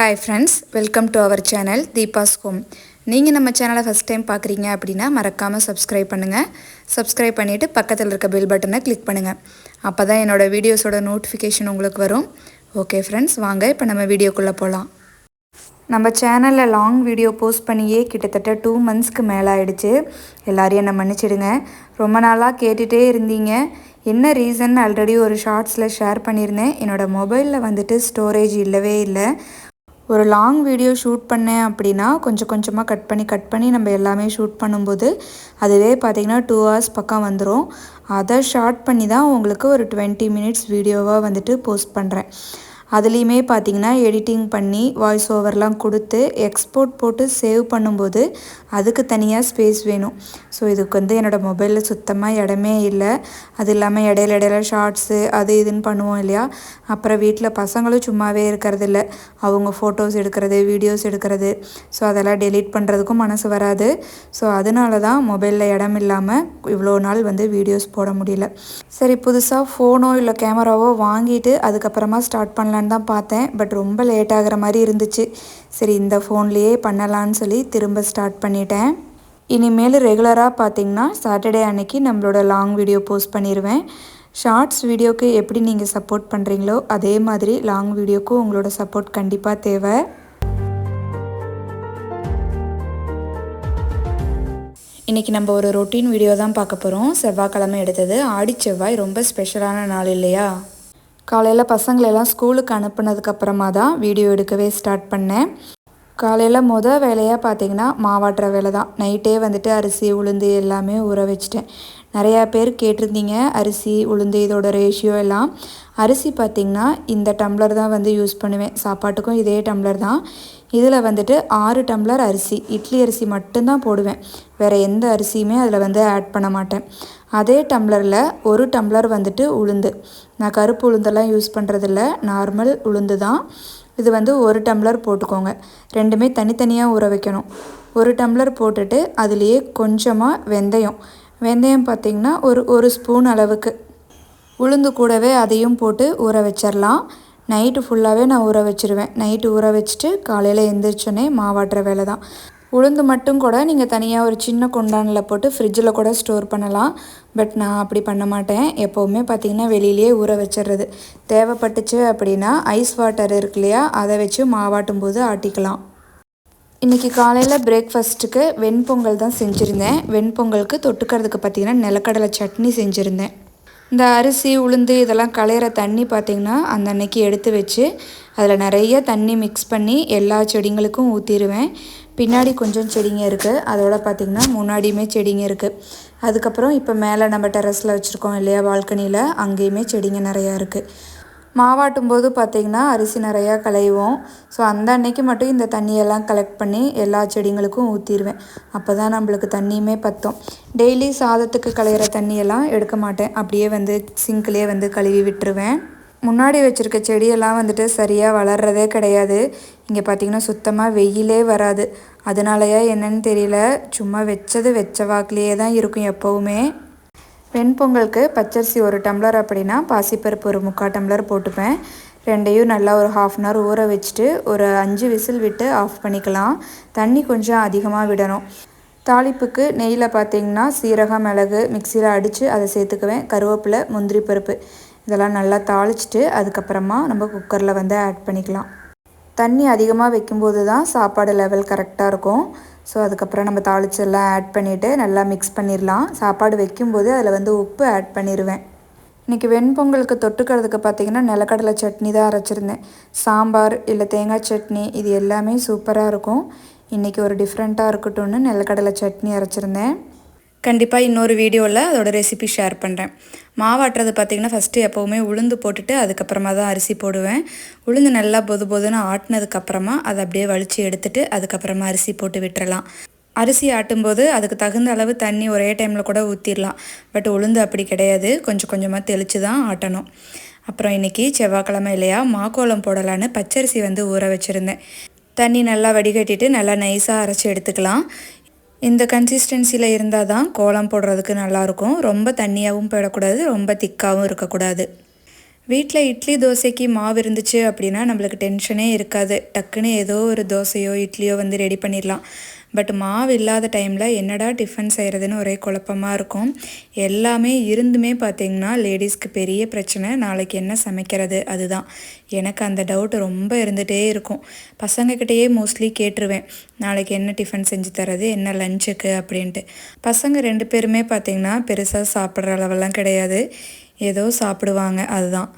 Hi friends welcome to our channel Deepa's home நீங்கள் நம்ம சேனலை ஃபஸ்ட் டைம் பார்க்குறீங்க அப்படின்னா மறக்காமல் சப்ஸ்கிரைப் பண்ணுங்கள் சப்ஸ்கிரைப் பண்ணிவிட்டு பக்கத்தில் இருக்க பெல் பட்டனை கிளிக் பண்ணுங்கள் அப்போ தான் என்னோடய வீடியோஸோட நோட்டிஃபிகேஷன் உங்களுக்கு வரும். ஓகே ஃப்ரெண்ட்ஸ் வாங்க இப்போ நம்ம வீடியோக்குள்ளே போகலாம் நம்ம சேனலில் லாங் வீடியோ போஸ்ட் பண்ணியே கிட்டத்தட்ட டூ மந்த்ஸ்க்கு மேலே ஆயிடுச்சு. எல்லாரையும் என்னை மன்னிச்சிடுங்க. ரொம்ப நாளாக கேட்டுகிட்டே இருந்தீங்க. என்ன ரீசன் ஆல்ரெடி ஒரு ஷார்ட்ஸில் ஷேர் பண்ணியிருந்தேன். என்னோடய மொபைலில் வந்துட்டு ஸ்டோரேஜ் இல்லவே இல்லை. ஒரு லாங் வீடியோ ஷூட் பண்ணேன் அப்படின்னா கொஞ்சம் கொஞ்சமாக கட் பண்ணி கட் பண்ணி நம்ம எல்லாமே ஷூட் பண்ணும்போது அதுவே பார்த்திங்கன்னா டூ ஹவர்ஸ் பக்கம் வந்துடும் அதை ஷார்ட் பண்ணி தான் உங்களுக்கு ஒரு டுவெண்ட்டி மினிட்ஸ் வீடியோவாக வந்துட்டு போஸ்ட் பண்ணுறேன் அதுலேயுமே பார்த்தீங்கன்னா எடிட்டிங் பண்ணி வாய்ஸ் ஓவர்லாம் கொடுத்து எக்ஸ்போர்ட் போட்டு சேவ் பண்ணும்போது அதுக்கு தனியாக ஸ்பேஸ் வேணும். ஸோ இதுக்கு வந்து என்னோடய மொபைலில் சுத்தமாக இடமே இல்லை. அது இல்லாமல் இடையில இடையில ஷார்ட்ஸு அது இதுன்னு பண்ணுவோம் இல்லையா? அப்புறம் வீட்டில் பசங்களும் சும்மாவே இருக்கிறது இல்லை. அவங்க ஃபோட்டோஸ் எடுக்கிறது வீடியோஸ் எடுக்கிறது. ஸோ அதெல்லாம் டெலீட் பண்ணுறதுக்கும் மனசு வராது. ஸோ அதனால தான் மொபைலில் இடம் இல்லாமல் இவ்வளோ நாள் வந்து வீடியோஸ் போட முடியல. சரி புதுசாக ஃபோனோ இல்லை கேமராவோ வாங்கிட்டு அதுக்கப்புறமா ஸ்டார்ட் பண்ணலாம் பண்ணலான்னு தான் பார்த்தேன். பட் ரொம்ப லேட் ஆகிற மாதிரி இருந்துச்சு. சரி இந்த ஃபோன்லேயே பண்ணலான்னு சொல்லி திரும்ப ஸ்டார்ட் பண்ணிட்டேன். இனிமேல் ரெகுலராக பார்த்தீங்கன்னா சாட்டர்டே அன்னைக்கு நம்மளோட லாங் வீடியோ போஸ்ட் பண்ணிடுவேன் ஷார்ட்ஸ் வீடியோக்கு எப்படி நீங்கள் சப்போர்ட் பண்ணுறீங்களோ அதே மாதிரி லாங் வீடியோக்கும் உங்களோட சப்போர்ட் கண்டிப்பாக தேவை. இன்றைக்கி நம்ம ஒரு ரொட்டீன் வீடியோ தான் பார்க்க போகிறோம் செவ்வாய்க்கிழமை எடுத்தது ஆடி செவ்வாய் ரொம்ப ஸ்பெஷலான நாள் இல்லையா? காலையில் பசங்களெல்லாம் ஸ்கூலுக்கு அனுப்புனதுக்கப்புறமா தான் வீடியோ எடுக்கவே ஸ்டார்ட் பண்ணேன். காலையில் மொதல் வேலையாக பார்த்தீங்கன்னா மாவாட்டுற வேலை தான் நைட்டே வந்துட்டு அரிசி உளுந்து எல்லாமே ஊற வச்சிட்டேன். நிறையா பேர் கேட்டிருந்தீங்க அரிசி உளுந்து இதோட ரேஷியோ எல்லாம். அரிசி பார்த்திங்கன்னா இந்த டம்ளர் தான் வந்து யூஸ் பண்ணுவேன். சாப்பாட்டுக்கும் இதே டம்ளர் தான். இதில் வந்துட்டு ஆறு டம்ளர் அரிசி இட்லி அரிசி மட்டும்தான் போடுவேன். வேறு எந்த அரிசியுமே அதில் வந்து ஆட் பண்ண மாட்டேன். அதே டம்ளரில் ஒரு டம்ளர் வந்துட்டு உளுந்து. நான் கருப்பு உளுந்தெல்லாம் யூஸ் பண்ணுறதில்ல நார்மல் உளுந்து தான் இது வந்து ஒரு டம்ளர் போட்டுக்கோங்க. ரெண்டுமே தனித்தனியாக ஊற வைக்கணும். ஒரு டம்ளர் போட்டுட்டு அதுலேயே கொஞ்சமாக வெந்தயம். வெந்தயம் பார்த்திங்கன்னா ஒரு ஒரு ஸ்பூன் அளவுக்கு. உளுந்து கூடவே அதையும் போட்டு ஊற வச்சிடலாம் நைட்டு ஃபுல்லாகவே நான் ஊற வச்சுருவேன். நைட்டு ஊற வச்சுட்டு காலையில் எழுந்திரிச்சோன்னே மாவாட்டுற வேலை தான் உளுந்து மட்டும் கூட நீங்கள் தனியாக ஒரு சின்ன குண்டானில் போட்டு ஃப்ரிட்ஜில் கூட ஸ்டோர் பண்ணலாம். பட் நான் அப்படி பண்ண மாட்டேன். எப்போவுமே பார்த்திங்கன்னா வெளியிலேயே ஊற வச்சிடுறது தேவைப்பட்டுச்சு அப்படின்னா ஐஸ் வாட்டர் இருக்கு இல்லையா அதை வச்சு மாவாட்டும் போது ஆட்டிக்கலாம். இன்றைக்கி காலையில் பிரேக்ஃபாஸ்ட்டுக்கு வெண்பொங்கல் தான் செஞ்சுருந்தேன். வெண்பொங்கலுக்கு தொட்டுக்கிறதுக்கு பார்த்திங்கன்னா நிலக்கடலை சட்னி செஞ்சுருந்தேன். இந்த அரிசி உளுந்து இதெல்லாம் களையிற தண்ணி பார்த்திங்கன்னா அந்த அன்னைக்கு எடுத்து வச்சு அதில் நிறைய தண்ணி மிக்ஸ் பண்ணி எல்லா செடிங்களுக்கும் ஊற்றிடுவேன் பின்னாடி கொஞ்சம் செடிங்க இருக்குது அதோட பார்த்திங்கன்னா முன்னாடியுமே செடிங்க இருக்குது அதுக்கப்புறம் இப்போ மேலே நம்ம டெரஸில் வச்சுருக்கோம் இல்லையா பால்கனியில் அங்கேயுமே செடிங்க நிறையா இருக்குது மாவாட்டும் போது பார்த்திங்கன்னா அரிசி நிறையா களைவோம். ஸோ அந்த அன்னைக்கு மட்டும் இந்த தண்ணியெல்லாம் கலெக்ட் பண்ணி எல்லா செடிங்களுக்கும் ஊற்றிடுவேன் அப்போ தான் நம்மளுக்கு தண்ணியுமே பற்றும் டெய்லி சாதத்துக்கு களையிற தண்ணியெல்லாம் எடுக்க மாட்டேன். அப்படியே வந்து சிங்க்லேயே வந்து கழுவி விட்டுருவேன். முன்னாடி வச்சுருக்க செடியெல்லாம் வந்துட்டு சரியாக வளர்கிறதே கிடையாது. இங்கே பார்த்திங்கன்னா சுத்தமாக வெயிலே வராது. அதனாலயா என்னன்னு தெரியல. சும்மா வச்சது வச்ச வாக்கிலேயே தான் இருக்கும் எப்போவுமே. வெண்பொங்கலுக்கு பச்சரிசி ஒரு டம்ளர் அப்படின்னா பாசிப்பருப்பு ஒரு முக்கால் டம்ளர் போட்டுப்பேன். ரெண்டையும் நல்லா ஒரு ஹாஃப் அன் ஹவர் ஊற வச்சுட்டு ஒரு அஞ்சு விசில் விட்டு ஆஃப் பண்ணிக்கலாம். தண்ணி கொஞ்சம் அதிகமாக விடணும். தாளிப்புக்கு நெய்யில் பார்த்திங்கன்னா சீரகம் மிளகு மிக்சியில் அடித்து அதை சேர்த்துக்குவேன். கருவேப்பிலை முந்திரி பருப்பு இதெல்லாம் நல்லா தாளிச்சிட்டு அதுக்கப்புறமா நம்ம குக்கரில் வந்து ஆட் பண்ணிக்கலாம். தண்ணி அதிகமாக வைக்கும்போது தான் சாப்பாடு லெவல் கரெக்டாக இருக்கும். ஸோ அதுக்கப்புறம் நம்ம தாளிச்செல்லாம் ஆட் பண்ணிவிட்டு நல்லா மிக்ஸ் பண்ணிடலாம் சாப்பாடு வைக்கும்போது அதில் வந்து உப்பு ஆட் பண்ணிடுவேன் இன்றைக்கி வெண்பொங்கலுக்கு தொட்டுக்கிறதுக்கு பார்த்திங்கன்னா நிலக்கடலை சட்னி தான் அரைச்சிருந்தேன். சாம்பார் இல்லை தேங்காய் சட்னி இது எல்லாமே சூப்பராக இருக்கும். இன்றைக்கி ஒரு டிஃப்ரெண்ட்டாக இருக்கட்டும்னு நிலக்கடலை சட்னி அரைச்சிருந்தேன். கண்டிப்பாக இன்னொரு வீடியோவில் அதோட ரெசிபி ஷேர் பண்ணுறேன் மாவாட்டுறது பார்த்திங்கன்னா ஃபஸ்ட்டு எப்போவுமே உளுந்து போட்டுட்டு அதுக்கப்புறமா தான் அரிசி போடுவேன். உளுந்து நல்லா பொது பொதுன்னு ஆட்டினதுக்கப்புறமா அதை அப்படியே வலித்து எடுத்துட்டு அதுக்கப்புறமா அரிசி போட்டு விட்டுறலாம். அரிசி ஆட்டும்போது அதுக்கு தகுந்த அளவு தண்ணி ஒரே டைமில் கூட ஊற்றிடலாம் பட் உளுந்து அப்படி கிடையாது. கொஞ்சம் கொஞ்சமாக தெளித்து தான் ஆட்டணும். அப்புறம் இன்றைக்கி செவ்வாய்க்கிழமை இல்லையா? மாக்கோளம் போடலான்னு பச்சரிசி வந்து ஊற வச்சுருந்தேன். தண்ணி நல்லா வடிகட்டிட்டு நல்லா நைஸாக அரைச்சி எடுத்துக்கலாம். இந்த கன்சிஸ்டன்சியில் இருந்தால் தான் கோலம் போடுறதுக்கு நல்லாயிருக்கும். ரொம்ப தண்ணியாகவும் போயிடக்கூடாது ரொம்ப திக்காகவும் இருக்கக்கூடாது. வீட்டில் இட்லி தோசைக்கு மாவு இருந்துச்சு அப்படின்னா நம்மளுக்கு டென்ஷனே இருக்காது. டக்குன்னு ஏதோ ஒரு தோசையோ இட்லியோ வந்து ரெடி பண்ணிடலாம். பட் மாவு இல்லாத டைமில் என்னடா டிஃபன் செய்கிறதுன்னு ஒரே குழப்பமாக இருக்கும். எல்லாமே இருந்துமே பார்த்திங்கன்னா லேடிஸ்க்கு பெரிய பிரச்சனை. நாளைக்கு என்ன சமைக்கிறது? அதுதான். எனக்கு அந்த டவுட் ரொம்ப இருந்துகிட்டே இருக்கும். பசங்கக்கிட்டேயே மோஸ்ட்லி கேட்டுருவேன். நாளைக்கு என்ன டிஃபன் செஞ்சு தரது? என்ன லஞ்சுக்கு அப்படின்ட்டு. பசங்க ரெண்டு பேருமே பார்த்திங்கன்னா பெருசாக சாப்பிட்ற அளவெல்லாம் கிடையாது. ஏதோ சாப்பிடுவாங்க. அதுதான்.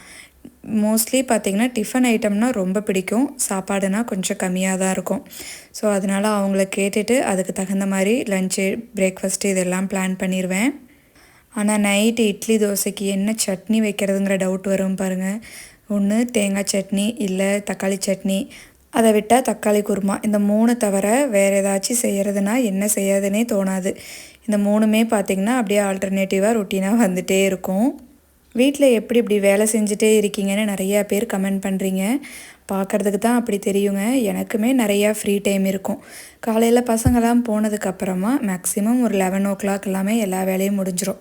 மோஸ்ட்லி பார்த்திங்கன்னா டிஃபன் ஐட்டம்னால் ரொம்ப பிடிக்கும். சாப்பாடுனா கொஞ்சம் கம்மியாக தான் இருக்கும். ஸோ அதனால் அவங்கள கேட்டுட்டு அதுக்கு தகுந்த மாதிரி லஞ்சு பிரேக்ஃபாஸ்ட்டு இதெல்லாம் பிளான் பண்ணிடுவேன் ஆனால் நைட்டு இட்லி தோசைக்கு என்ன சட்னி வைக்கிறதுங்கிற டவுட் வரும் பாருங்கள் ஒன்று தேங்காய் சட்னி இல்லை தக்காளி சட்னி. அதை விட்டால் தக்காளி குருமா. இந்த மூணு தவிர வேறு ஏதாச்சும் செய்கிறதுனா என்ன செய்யறதுனே தோணாது. இந்த மூணுமே பார்த்திங்கன்னா அப்படியே ஆல்டர்னேட்டிவாக ரொட்டீனாக வந்துகிட்டே இருக்கும். வீட்டில் எப்படி இப்படி வேலை செஞ்சுட்டே இருக்கீங்கன்னு நிறையா பேர் கமெண்ட் பண்ணுறீங்க பார்க்குறதுக்கு தான் அப்படி தெரியுங்க. எனக்குமே நிறையா ஃப்ரீ டைம் இருக்கும். காலையில் பசங்களாம் போனதுக்கப்புறமா மேக்ஸிமம் ஒரு லெவன் ஓ கிளாக் எல்லாமே எல்லா வேலையும் முடிஞ்சிடும்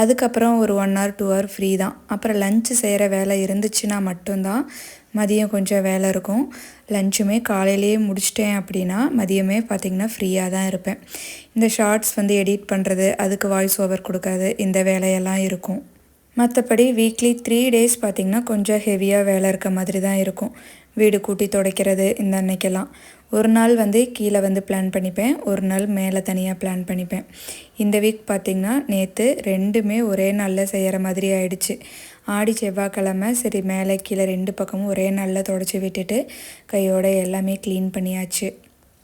அதுக்கப்புறம் ஒரு one hour two hour free தான். அப்புறம் லஞ்சு செய்கிற வேலை இருந்துச்சுன்னா மட்டும்தான் மதியம் கொஞ்சம் வேலை இருக்கும். லஞ்சுமே காலையிலேயே முடிச்சிட்டேன் அப்படின்னா மதியமே பார்த்திங்கன்னா ஃப்ரீயாக தான் இருப்பேன். இந்த ஷார்ட்ஸ் வந்து எடிட் பண்ணுறது அதுக்கு வாய்ஸ் ஓவர் கொடுக்காது இந்த வேலையெல்லாம் இருக்கும். மற்றபடி வீக்லி த்ரீ டேஸ் பார்த்திங்கன்னா கொஞ்சம் ஹெவியாக வேலை இருக்க மாதிரி தான் இருக்கும். வீடு கூட்டி துடைக்கிறது இந்த அன்னைக்கெல்லாம். ஒரு நாள் வந்து கீழே வந்து பிளான் பண்ணிப்பேன் ஒரு நாள் மேலே தனியாக பிளான் பண்ணிப்பேன். இந்த வீக் பார்த்திங்கன்னா நேற்று ரெண்டுமே ஒரே நாளில் செய்கிற மாதிரி ஆயிடுச்சு. ஆடி செவ்வாய்க்கிழமை சரி மேலே கீழே ரெண்டு பக்கமும் ஒரே நாளில் தொடச்சி விட்டுட்டு கையோட எல்லாமே க்ளீன் பண்ணியாச்சு.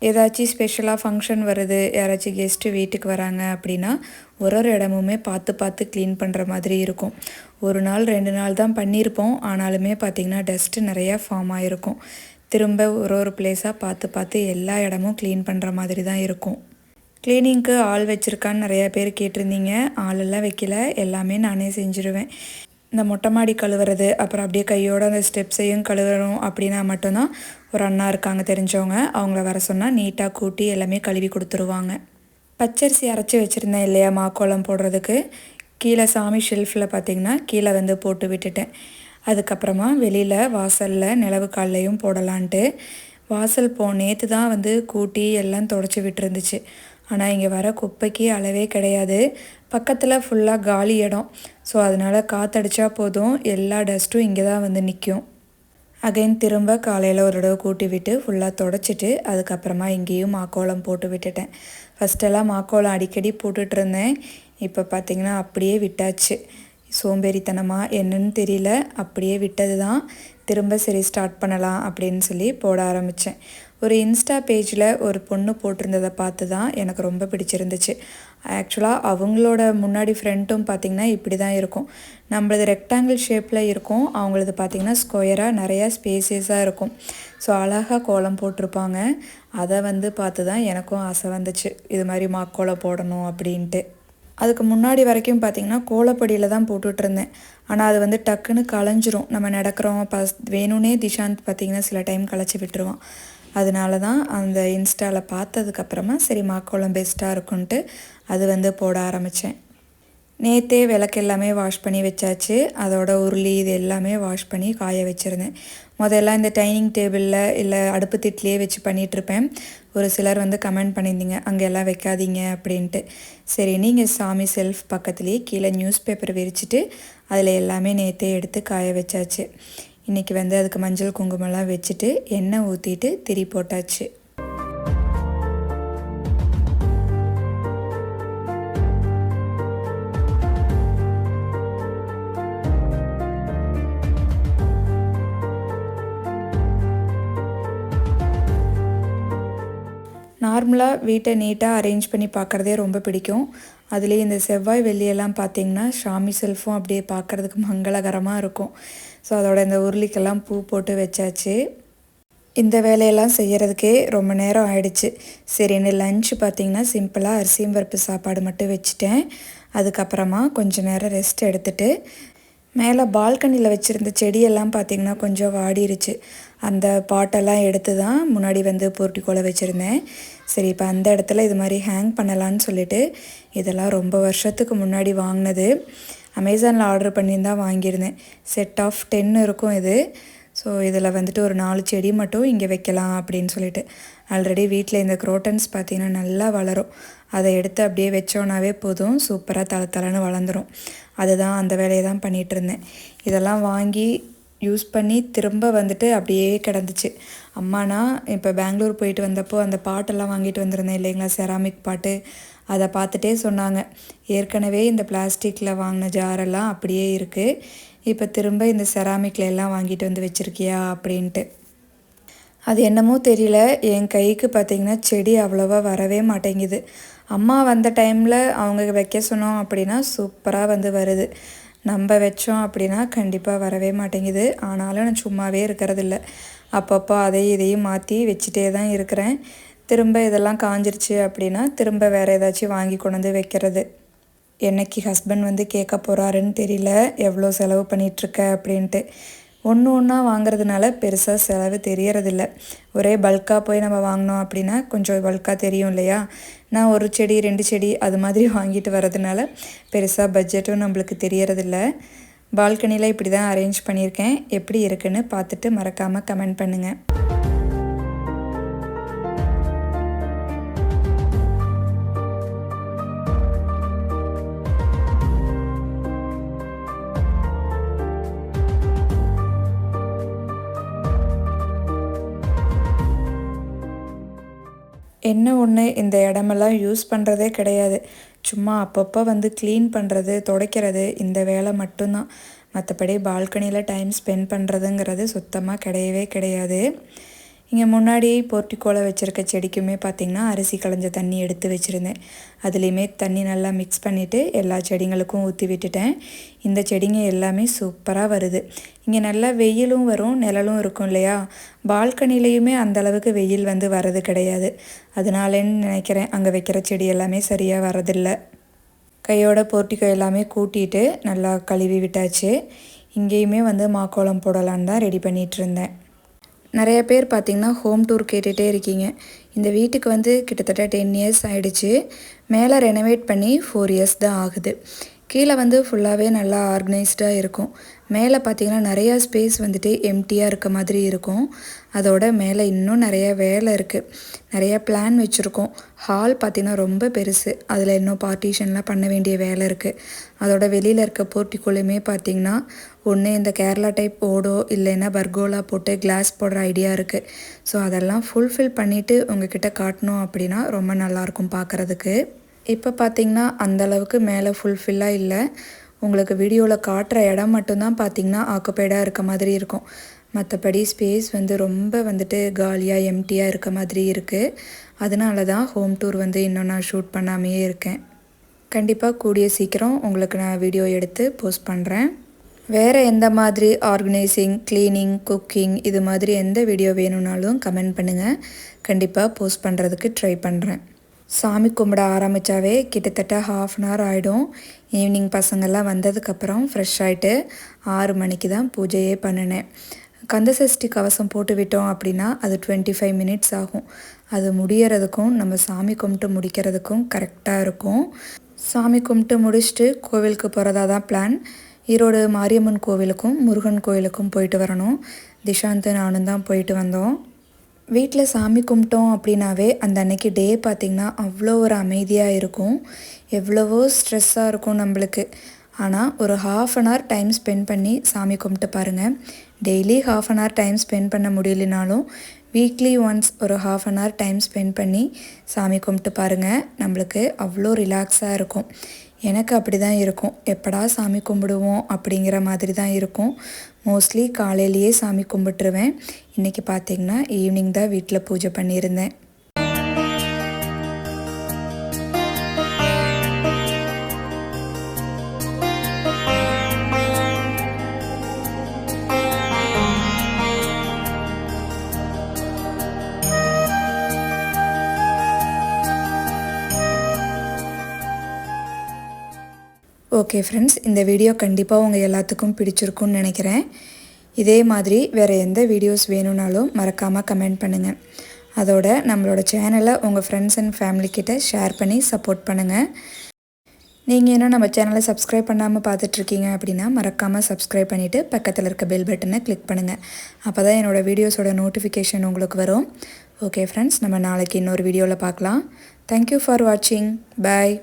ஏதாச்சும் ஸ்பெஷலாக ஃபங்க்ஷன் வருது யாராச்சும் கெஸ்ட்டு வீட்டுக்கு வராங்க அப்படின்னா ஒரு ஒரு இடமுமே பார்த்து பார்த்து க்ளீன் பண்ணுற மாதிரி இருக்கும். ஒரு நாள் ரெண்டு நாள் தான் பண்ணியிருப்போம். ஆனாலுமே பார்த்திங்கன்னா டஸ்ட்டு நிறையா ஃபார்ம் ஆகிருக்கும் திரும்ப ஒரு ஒரு பிளேஸாக பார்த்து பார்த்து எல்லா இடமும் க்ளீன் பண்ணுற மாதிரி தான் இருக்கும். க்ளீனிங்க்கு ஆள் வச்சுருக்கான்னு நிறையா பேர் கேட்டிருந்தீங்க. ஆளெல்லாம் வைக்கல. எல்லாமே நானே செஞ்சுருவேன். இந்த மொட்டை மாடி கழுவுறது அப்புறம் அப்படியே கையோட அந்த ஸ்டெப்ஸையும் கழுவுறோம் அப்படின்னா மட்டும்தான் ஒரு அண்ணா இருக்காங்க தெரிஞ்சவங்க. அவங்கள வர சொன்னால் நீட்டாக கூட்டி எல்லாமே கழுவி கொடுத்துருவாங்க. பச்சரிசி அரைச்சி வச்சுருந்தேன் இல்லையா மாக்கோளம் போடுறதுக்கு. கீழே சாமி ஷெல்ஃபில் பார்த்திங்கன்னா கீழே வந்து போட்டு விட்டுட்டேன். அதுக்கப்புறமா வெளியில் வாசலில் நிலவு கால்லையும் போடலான்ட்டு. வாசல் போ நேற்று தான் வந்து கூட்டி எல்லாம் தொடச்சி விட்டுருந்துச்சு. ஆனால் இங்கே வர குப்பைக்கு அளவே கிடையாது. பக்கத்தில் ஃபுல்லாக காலி இடம். ஸோ அதனால் காற்றடிச்சா போதும். எல்லா டஸ்ட்டும் இங்கே தான் வந்து நிற்கும் அகைன் திரும்ப காலையில் ஒரு தடவை கூட்டி விட்டு ஃபுல்லாக தொடச்சிட்டு அதுக்கப்புறமா இங்கேயும் மாக்கோளம் போட்டு விட்டுட்டேன். ஃபஸ்ட்டெல்லாம் மாக்கோளம் அடிக்கடி போட்டுட்டு இருந்தேன் இப்போ பார்த்திங்கன்னா அப்படியே விட்டாச்சு. சோம்பேறித்தனமாக என்னன்னு தெரியல. அப்படியே விட்டது தான் திரும்ப சரி ஸ்டார்ட் பண்ணலாம் அப்படின்னு சொல்லி போட ஆரம்பித்தேன் ஒரு இன்ஸ்டா பேஜில் ஒரு பொண்ணு போட்டிருந்ததை பார்த்து தான் எனக்கு ரொம்ப பிடிச்சிருந்துச்சு. ஆக்சுவலாக அவங்களோட முன்னாடி ஃப்ரண்ட்டும் பார்த்திங்கன்னா இப்படி தான் இருக்கும். நம்மளது ரெக்டாங்கிள் ஷேப்பில் இருக்கும். அவங்களது பார்த்திங்கன்னா ஸ்கொயராக நிறையா ஸ்பேசஸாக இருக்கும். ஸோ அழகாக கோலம் போட்டிருப்பாங்க. அதை வந்து பார்த்து தான் எனக்கும் ஆசை வந்துச்சு. இது மாதிரி மாக்கோலம் போடணும் அப்படின்ட்டு. அதுக்கு முன்னாடி வரைக்கும் பார்த்திங்கன்னா கோலப்படியில் தான் போட்டுட்ருந்தேன் ஆனால் அது வந்து டக்குன்னு களைஞ்சிரும் நம்ம நடக்கிறோம். பஸ் வேணும்னே திஷாந்த் பார்த்திங்கன்னா சில டைம் களைச்சி விட்டுருவான். அதனால தான் அந்த இன்ஸ்டாவில் பார்த்ததுக்கப்புறமா சரி மாக்கோளம் பெஸ்ட்டாக இருக்குன்ட்டு அது வந்து போட ஆரம்பித்தேன் நேற்றே விளக்கு எல்லாமே வாஷ் பண்ணி வச்சாச்சு. அதோட உருளி இது எல்லாமே வாஷ் பண்ணி காய வச்சுருந்தேன். முதல்ல இந்த டைனிங் டேபிளில் இல்லை அடுப்பு திட்லேயே வச்சு பண்ணிகிட்ருப்பேன் ஒரு சிலர் வந்து கமெண்ட் பண்ணியிருந்தீங்க. அங்கே எல்லாம் வைக்காதீங்க அப்படின்ட்டு. சரி நீங்கள் சாமி செல்ஃப் பக்கத்துலேயே கீழே நியூஸ் பேப்பர் விரிச்சிட்டு அதில் எல்லாமே நேற்றே எடுத்து காய வச்சாச்சு. இன்றைக்கி வந்து அதுக்கு மஞ்சள் குங்குமம்லாம் வச்சுட்டு எண்ணெய் ஊற்றிட்டு திரி போட்டாச்சு. நார்மலாக வீட்டை நீட்டாக அரேஞ்ச் பண்ணி பார்க்குறதே ரொம்ப பிடிக்கும். அதுலேயும் இந்த செவ்வாய் வெள்ளியெல்லாம் பார்த்திங்கன்னா ஷாமி செல்ஃபும் அப்படியே பார்க்குறதுக்கு மங்களகரமாக இருக்கும். ஸோ அதோட இந்த உருளிக்கெல்லாம் பூ போட்டு வச்சாச்சு. இந்த வேலையெல்லாம் செய்கிறதுக்கே ரொம்ப நேரம் ஆயிடுச்சு. சரின்னு லன்ச் பார்த்திங்கன்னா சிம்பிளாக அரிசியும் பருப்பு சாப்பாடு மட்டும் வச்சுட்டேன். அதுக்கப்புறமா கொஞ்சம் நேரம் ரெஸ்ட் எடுத்துகிட்டு மேலே பால்கனியில் வச்சுருந்த செடியெல்லாம் பார்த்திங்கன்னா கொஞ்சம் வாடிருச்சு. அந்த பாட்டெல்லாம் எடுத்து தான் முன்னாடி வந்து போர்ட்டிக்கோலை வச்சுருந்தேன். சரி இப்போ அந்த இடத்துல இது மாதிரி ஹேங் பண்ணலான்னு சொல்லிட்டு இதெல்லாம் ரொம்ப வருஷத்துக்கு முன்னாடி வாங்கினது. அமேசானில் ஆர்டர் பண்ணியிருந்தா வாங்கியிருந்தேன். செட் ஆஃப் டென் இருக்கும் இது. ஸோ இதில் வந்துட்டு ஒரு நாலு செடி மட்டும் இங்கே வைக்கலாம் அப்படின்னு சொல்லிட்டு. ஆல்ரெடி வீட்டில் இந்த குரோட்டன்ஸ் பார்த்திங்கன்னா நல்லா வளரும். அதை எடுத்து அப்படியே வச்சோன்னாவே போதும். சூப்பராக தலை தலைன்னு வளர்ந்துடும் அதுதான் அந்த வேலையை தான் பண்ணிகிட்டு இருந்தேன். இதெல்லாம் வாங்கி யூஸ் பண்ணி திரும்ப வந்துட்டு அப்படியே கிடந்துச்சு. அம்மானா இப்போ பெங்களூர் போயிட்டு வந்தப்போ அந்த பாட்டெல்லாம் வாங்கிட்டு வந்திருந்தேன் இல்லைங்களா? செராமிக் பாட்டு. அதை பார்த்துட்டே சொன்னாங்க. ஏற்கனவே இந்த பிளாஸ்டிக்கில் வாங்கின ஜாரெல்லாம் அப்படியே இருக்குது இப்போ திரும்ப இந்த செராமிக்கில் எல்லாம் வாங்கிட்டு வந்து வச்சுருக்கியா அப்படின்ட்டு. அது என்னமோ தெரியல. என் கைக்கு பார்த்திங்கன்னா செடி அவ்வளோவா வரவே மாட்டேங்குது. அம்மா வந்த டைமில் அவங்க வைக்க சொன்னோம் அப்படின்னா சூப்பராக வந்து வருது. நம்ம வச்சோம் அப்படின்னா கண்டிப்பாக வரவே மாட்டேங்குது. ஆனாலும் நான் சும்மாவே இருக்கிறதில்ல. அப்பப்போ அதையும் இதையும் மாற்றி வச்சுட்டே தான் இருக்கிறேன். திரும்ப இதெல்லாம் காஞ்சிருச்சு அப்படின்னா திரும்ப வேறு ஏதாச்சும் வாங்கி கொண்டு வந்து வைக்கிறது. என்னைக்கு ஹஸ்பண்ட் வந்து கேட்க போகிறாருன்னு தெரியல. எவ்வளோ செலவு பண்ணிகிட்ருக்க அப்படின்ட்டு. ஒன்று ஒன்றா வாங்குறதுனால பெருசாக செலவு தெரியறதில்ல. ஒரே பல்காக போய் நம்ம வாங்கினோம் அப்படின்னா கொஞ்சம் பல்காக தெரியும் இல்லையா? நான் ஒரு செடி ரெண்டு செடி அது மாதிரி வாங்கிட்டு வரதுனால பெருசாக பட்ஜெட்டும் நம்மளுக்கு தெரியறதில்ல. பால்கனியில் இப்படி தான் அரேஞ்ச் பண்ணியிருக்கேன். எப்படி இருக்குன்னு பார்த்துட்டு மறக்காமல் கமெண்ட் பண்ணுங்கள் என்ன ஒன்று இந்த இடமெல்லாம் யூஸ் பண்ணுறதே கிடையாது. சும்மா அப்பப்போ வந்து க்ளீன் பண்ணுறது துடைக்கிறது இந்த வேலை மட்டும்தான். மற்றபடி பால்கனியில் டைம் ஸ்பெண்ட் பண்ணுறதுங்கிறது சுத்தமாக கிடையவே கிடையாது. இங்கே முன்னாடி போர்ட்டிக்கோவில் வச்சுருக்க செடிக்குமே பார்த்திங்கன்னா அரிசி களைஞ்ச தண்ணி எடுத்து வச்சுருந்தேன். அதுலேயுமே தண்ணி நல்லா மிக்ஸ் பண்ணிவிட்டு எல்லா செடிங்களுக்கும் ஊற்றி விட்டுட்டேன். இந்த செடிங்க எல்லாமே சூப்பராக வருது. இங்கே நல்லா வெயிலும் வரும் நிழலும் இருக்கும் இல்லையா? பால்கனிலையுமே அந்தளவுக்கு வெயில் வந்து வரது கிடையாது. அதனாலேன்னு நினைக்கிறேன் அங்கே வைக்கிற செடி எல்லாமே சரியாக வரதில்லை கையோட போர்ட்டிக்கோ எல்லாமே கூட்டிகிட்டு நல்லா கழுவி விட்டாச்சு. இங்கேயுமே வந்து மாக்கோளம் போடலான்னு தான் ரெடி பண்ணிகிட்டு இருந்தேன். நிறைய பேர் பார்த்திங்கன்னா ஹோம் டூர் கேட்டுகிட்டே இருக்கீங்க. இந்த வீட்டுக்கு வந்து கிட்டத்தட்ட டென் இயர்ஸ் ஆகிடுச்சு மேலே ரெனோவேட் பண்ணி ஃபோர் இயர்ஸ் தான் ஆகுது. கீழே வந்து ஃபுல்லாகவே நல்லா ஆர்கனைஸ்டாக இருக்கும். மேலே பார்த்திங்கன்னா நிறையா ஸ்பேஸ் வந்துட்டு எம்டியாக இருக்க மாதிரி இருக்கும். அதோட மேலே இன்னும் நிறைய வேலை இருக்குது நிறையா பிளான் வச்சுருக்கோம். ஹால் பார்த்திங்கன்னா ரொம்ப பெருசு. அதில் இன்னும் பார்ட்டிஷன்லாம் பண்ண வேண்டிய வேலை இருக்குது அதோட வெளியில் இருக்க போர்ட்டிக்குள்ளேயுமே பார்த்திங்கன்னா ஒன்று இந்த கேரளா டைப் ஓடோ இல்லைன்னா பர்கோலா போட்டு கிளாஸ் போடுற ஐடியா இருக்குது ஸோ அதெல்லாம் ஃபுல்ஃபில் பண்ணிவிட்டு உங்ககிட்ட காட்டணும் அப்படின்னா ரொம்ப நல்லாயிருக்கும் பார்க்குறதுக்கு. இப்போ பார்த்திங்கன்னா அந்தளவுக்கு மேலே ஃபுல்ஃபில்லாக இல்லை. உங்களுக்கு வீடியோவில் காட்டுற இடம் மட்டும்தான் பார்த்திங்கன்னா ஆக்குப்பைடாக இருக்க மாதிரி இருக்கும். மற்றபடி ஸ்பேஸ் வந்து ரொம்ப வந்துட்டு காலியாக எம்டியாக இருக்க மாதிரி இருக்குது அதனால தான் ஹோம் டூர் வந்து இன்னும் நான் ஷூட் பண்ணாமையே இருக்கேன். கண்டிப்பாக கூடிய சீக்கிரம் உங்களுக்கு நான் வீடியோ எடுத்து போஸ்ட் பண்ணுறேன் வேறு எந்த மாதிரி ஆர்கனைசிங் க்ளீனிங் குக்கிங் இது மாதிரி எந்த வீடியோ வேணும்னாலும் கமெண்ட் பண்ணுங்கள் கண்டிப்பாக போஸ்ட் பண்ணுறதுக்கு ட்ரை பண்ணுறேன் சாமி கும்பிட ஆரம்பித்தாவே கிட்டத்தட்ட ஹாஃப் அன் ஹவர் ஆகிடும் ஈவினிங் பசங்கள்லாம் வந்ததுக்கப்புறம் ஃப்ரெஷ் ஆகிட்டு ஆறு மணிக்கு தான் பூஜையே பண்ணினேன். கந்தசஷ்டி கவசம் போட்டு விட்டோம் அப்படின்னா அது டுவெண்ட்டி ஃபைவ் மினிட்ஸ் ஆகும். அது முடியறதுக்கும் நம்ம சாமி கும்பிட்டு முடிக்கிறதுக்கும் கரெக்டாக இருக்கும். சாமி கும்பிட்டு முடிச்சுட்டு கோவிலுக்கு போகிறதா தான் பிளான் ஈரோடு மாரியம்மன் கோவிலுக்கும் முருகன் கோவிலுக்கும் போயிட்டு வரணும். திஷாந்த் நானும் தான் போயிட்டு வந்தோம். வீட்டில் சாமி கும்பிட்டோம் அப்படின்னாவே அந்த அன்னைக்கு டே பார்த்திங்கன்னா அவ்வளோ ஒரு அமைதியாக இருக்கும். எவ்வளவோ ஸ்ட்ரெஸ்ஸாக இருக்கும் நம்மளுக்கு. ஆனால் ஒரு half an hour time spend பண்ணி சாமி கும்பிட்டு பாருங்கள் daily half an hour time spend பண்ண முடியலனாலும் வீக்லி ஒன்ஸ் ஒரு half an hour time spend பண்ணி சாமி கும்பிட்டு பாருங்கள் நம்மளுக்கு அவ்வளோ ரிலாக்ஸாக இருக்கும். எனக்கு அப்படி தான் இருக்கும். எப்படா சாமி கும்பிடுவோம் அப்படிங்கிற மாதிரி தான் இருக்கும். மோஸ்ட்லி காலையிலேயே சாமி கும்பிட்டுருவேன். இன்றைக்கி பார்த்திங்கன்னா ஈவினிங் தான் வீட்டில் பூஜை பண்ணியிருந்தேன். ஓகே ஃப்ரெண்ட்ஸ் இந்த வீடியோ கண்டிப்பாக உங்கள் எல்லாத்துக்கும் பிடிச்சிருக்குன்னு நினைக்கிறேன். இதே மாதிரி வேறு எந்த வீடியோஸ் வேணும்னாலும் மறக்காமல் கமெண்ட் பண்ணுங்கள் அதோட நம்மளோட சேனலை உங்கள் ஃப்ரெண்ட்ஸ் அண்ட் ஃபேமிலிக்கிட்ட ஷேர் பண்ணி சப்போர்ட் பண்ணுங்கள் நீங்கள் இன்னும் நம்ம சேனலை சப்ஸ்கிரைப் பண்ணாமல் பார்த்துட்ருக்கீங்க அப்படின்னா மறக்காமல் சப்ஸ்கிரைப் பண்ணிவிட்டு பக்கத்தில் இருக்க பெல் பட்டனை கிளிக் பண்ணுங்கள் அப்போ தான் என்னோடய வீடியோஸோட நோட்டிஃபிகேஷன் உங்களுக்கு வரும். ஓகே ஃப்ரெண்ட்ஸ் நம்ம நாளைக்கு இன்னொரு வீடியோவில் பார்க்கலாம். தேங்க்யூ ஃபார் வாட்சிங் பாய்